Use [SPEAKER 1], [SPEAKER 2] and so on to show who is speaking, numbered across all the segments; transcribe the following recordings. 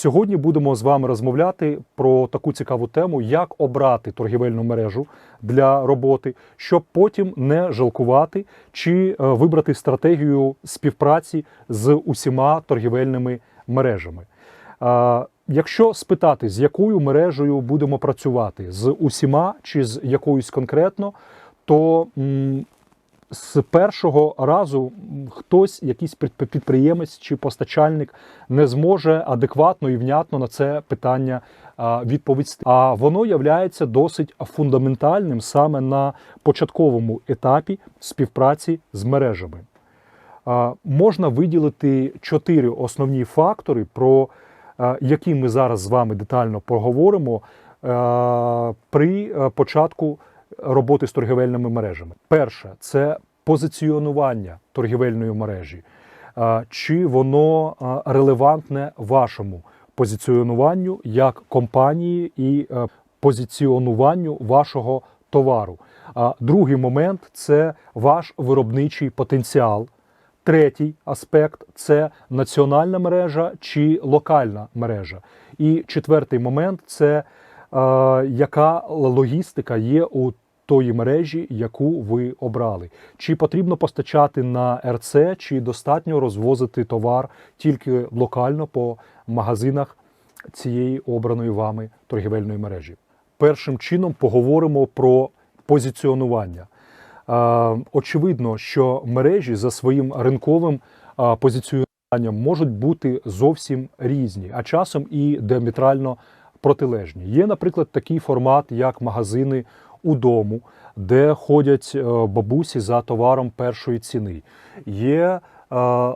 [SPEAKER 1] Сьогодні будемо з вами розмовляти про таку цікаву тему, як обрати торгівельну мережу для роботи, щоб потім не жалкувати чи е, вибрати стратегію співпраці з усіма торгівельними мережами. Якщо спитати, з якою мережею будемо працювати, з усіма чи з якоюсь конкретно, то з першого разу хтось, якийсь підприємець чи постачальник, не зможе адекватно і внятно на це питання відповісти. А воно являється досить фундаментальним саме на початковому етапі співпраці з мережами. Можна виділити чотири основні фактори, про які ми зараз з вами детально поговоримо при початку роботи з торгівельними мережами. Перше це позиціонування торгівельної мережі. Чи воно релевантне вашому позиціонуванню як компанії і е, позиціонуванню вашого товару? Другий момент це ваш виробничий потенціал. Третій аспект це національна мережа чи локальна мережа. І четвертий момент це яка логістика є у тої мережі, яку ви обрали. Чи потрібно постачати на РЦ, чи достатньо розвозити товар тільки локально по магазинах цієї обраної вами торгівельної мережі. Першим чином поговоримо про позиціонування. Очевидно, що мережі за своїм ринковим позиціонуванням можуть бути зовсім різні, а часом і діаметрально протилежні. Є, наприклад, такий формат, як магазини у дому, де ходять е, бабусі за товаром першої ціни. Є е,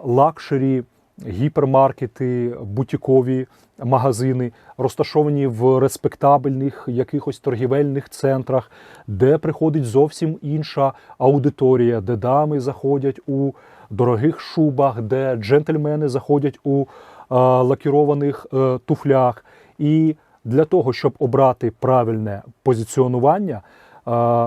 [SPEAKER 1] лакшері гіпермаркети, бутікові магазини, розташовані в респектабельних якихось торгівельних центрах, де приходить зовсім інша аудиторія, де дами заходять у дорогих шубах, де джентльмени заходять у е, лакірованих е, туфлях. І для того, щоб обрати правильне позиціонування, е,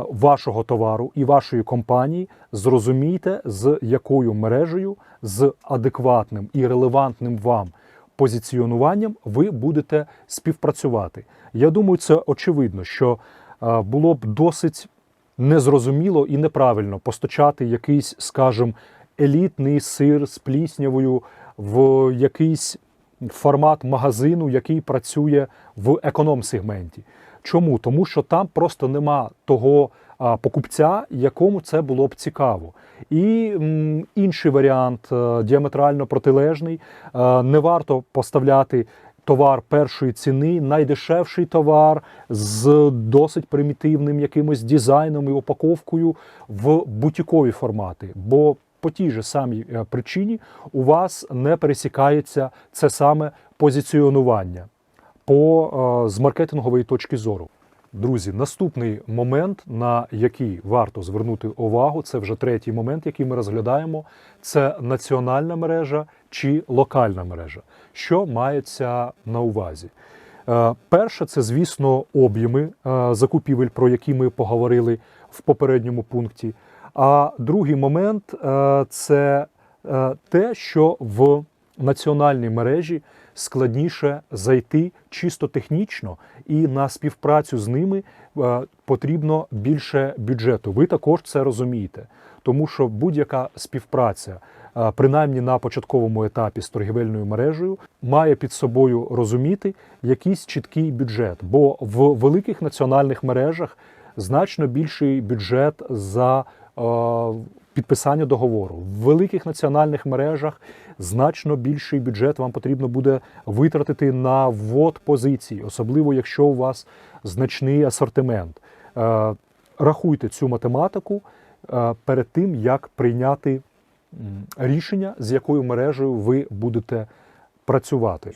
[SPEAKER 1] вашого товару і вашої компанії, зрозумійте, з якою мережею, з адекватним і релевантним вам позиціонуванням ви будете співпрацювати. Я думаю, це очевидно, що е, було б досить незрозуміло і неправильно постачати якийсь, скажімо, елітний сир з пліснявою в якийсь формат магазину, який працює в економ-сегменті. Чому? Тому що там просто нема того покупця, якому це було б цікаво. І інший варіант е, діаметрально протилежний. Е, не варто поставляти товар першої ціни, найдешевший товар з досить примітивним якимось дизайном і упаковкою в бутікові формати. Бо по тій же самій е, причині у вас не пересікається це саме позиціонування по е, з маркетингової точки зору. Друзі, наступний момент, на який варто звернути увагу, це вже третій момент, який ми розглядаємо. Це національна мережа чи локальна мережа. Що мається на увазі? Е, Перше, це, звісно, об'єми закупівель, про які ми поговорили в попередньому пункті. А другий момент е, це е, те, що в національній мережі складніше зайти чисто технічно, і на співпрацю з ними е, потрібно більше бюджету. Ви також це розумієте, тому що будь-яка співпраця, принаймні на початковому етапі з торгівельною мережею, має під собою розуміти якийсь чіткий бюджет. Бо в великих національних мережах значно більший бюджет за підписання договору. В великих національних мережах значно більший бюджет вам потрібно буде витратити на ввод позицій, особливо якщо у вас значний асортимент. Е, Рахуйте цю математику е, перед тим, як прийняти рішення, з якою мережею ви будете працювати.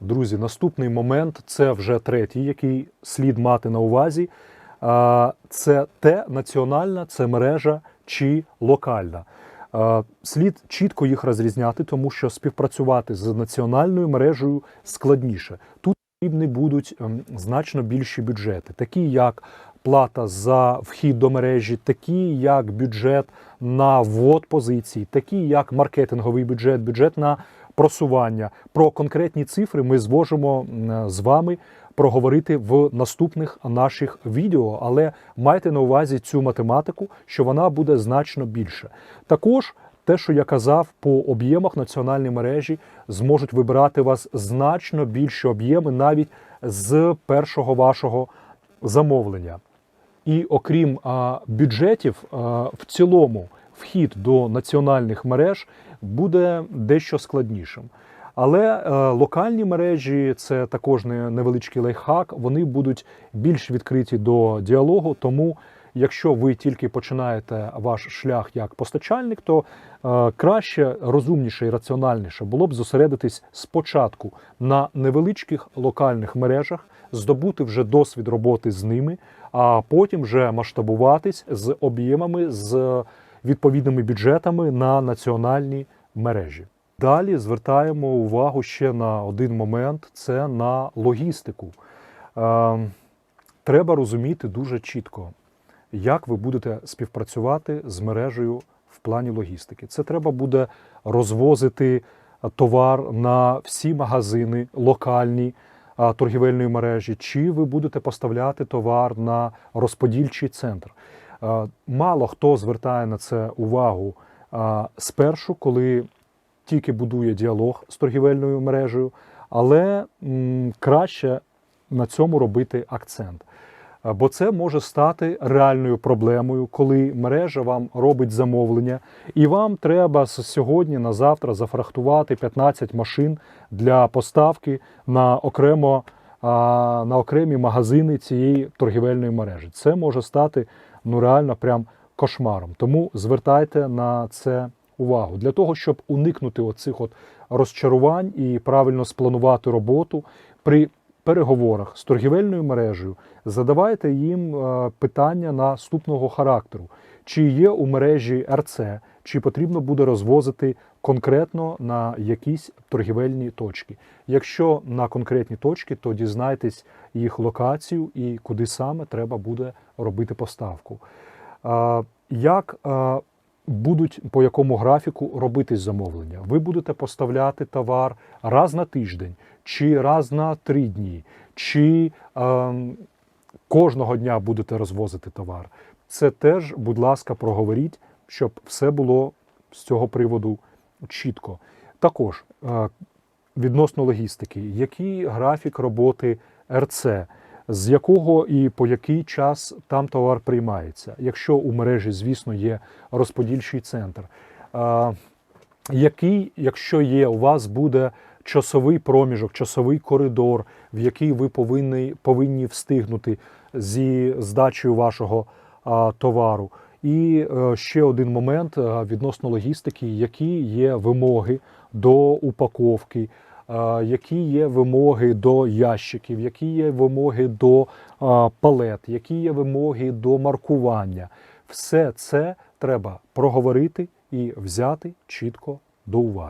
[SPEAKER 1] Друзі, наступний момент це вже третій, який слід мати на увазі. Це те національна, це мережа чи локальна. Слід чітко їх розрізняти, тому що співпрацювати з національною мережею складніше. Тут потрібні будуть ем, значно більші бюджети, такі як плата за вхід до мережі, такі як бюджет на ввод позицій, такі як маркетинговий бюджет, бюджет на просування, про конкретні цифри ми зможемо з вами проговорити в наступних наших відео, але майте на увазі цю математику, що вона буде значно більше. Також те, що я казав, по об'ємах національні мережі зможуть вибирати вас значно більші об'єми навіть з першого вашого замовлення. І окрім а, бюджетів, а, в цілому вхід до національних мереж буде дещо складнішим. Але е, локальні мережі це також не невеличкий лайфхак. Вони будуть більш відкриті до діалогу. Тому, якщо ви тільки починаєте ваш шлях як постачальник, то е, краще, розумніше і раціональніше було б зосередитись спочатку на невеличких локальних мережах, здобути вже досвід роботи з ними, а потім вже масштабуватись з об'ємами, з відповідними бюджетами на національні мережі. Далі звертаємо увагу ще на один момент: це на логістику. Е, треба розуміти дуже чітко, як ви будете співпрацювати з мережею в плані логістики. Це треба буде розвозити товар на всі магазини локальні торгівельної мережі, чи ви будете поставляти товар на розподільчий центр. Е, Мало хто звертає на це увагу спершу, коли тільки будує діалог з торгівельною мережею, але м, краще на цьому робити акцент. Е, Бо це може стати реальною проблемою, коли мережа вам робить замовлення, і вам треба з сьогодні на завтра зафрахтувати 15 машин для поставки на окремо на окремі магазини цієї торгівельної мережі. Це може стати ну реально прям кошмаром. Тому звертайте на це увагу для того, щоб уникнути оцих от розчарувань і правильно спланувати роботу при переговорах з торгівельною мережею. Задавайте їм е, питання наступного характеру: чи є у мережі РЦ, чи потрібно буде розвозити конкретно на якісь торгівельні точки. Якщо на конкретні точки, то дізнайтесь їх локацію і куди саме треба буде робити поставку. Е, Як е, будуть по якому графіку робитись замовлення? Ви будете поставляти товар раз на тиждень, чи раз на три дні, чи е, кожного дня будете розвозити товар. Це теж, будь ласка, проговоріть, щоб все було з цього приводу чітко. Також е, відносно логістики, який графік роботи РЦ, з якого і по який час там товар приймається, якщо у мережі, звісно, є розподільчий центр. Який, якщо є, у вас буде часовий проміжок, часовий коридор, в який ви повинні, повинні встигнути зі здачею вашого товару. І е, ще один момент е, відносно логістики, які є вимоги до упаковки, які є вимоги до ящиків, які є вимоги до палет, які є вимоги до маркування. Все це треба проговорити і взяти чітко до уваги.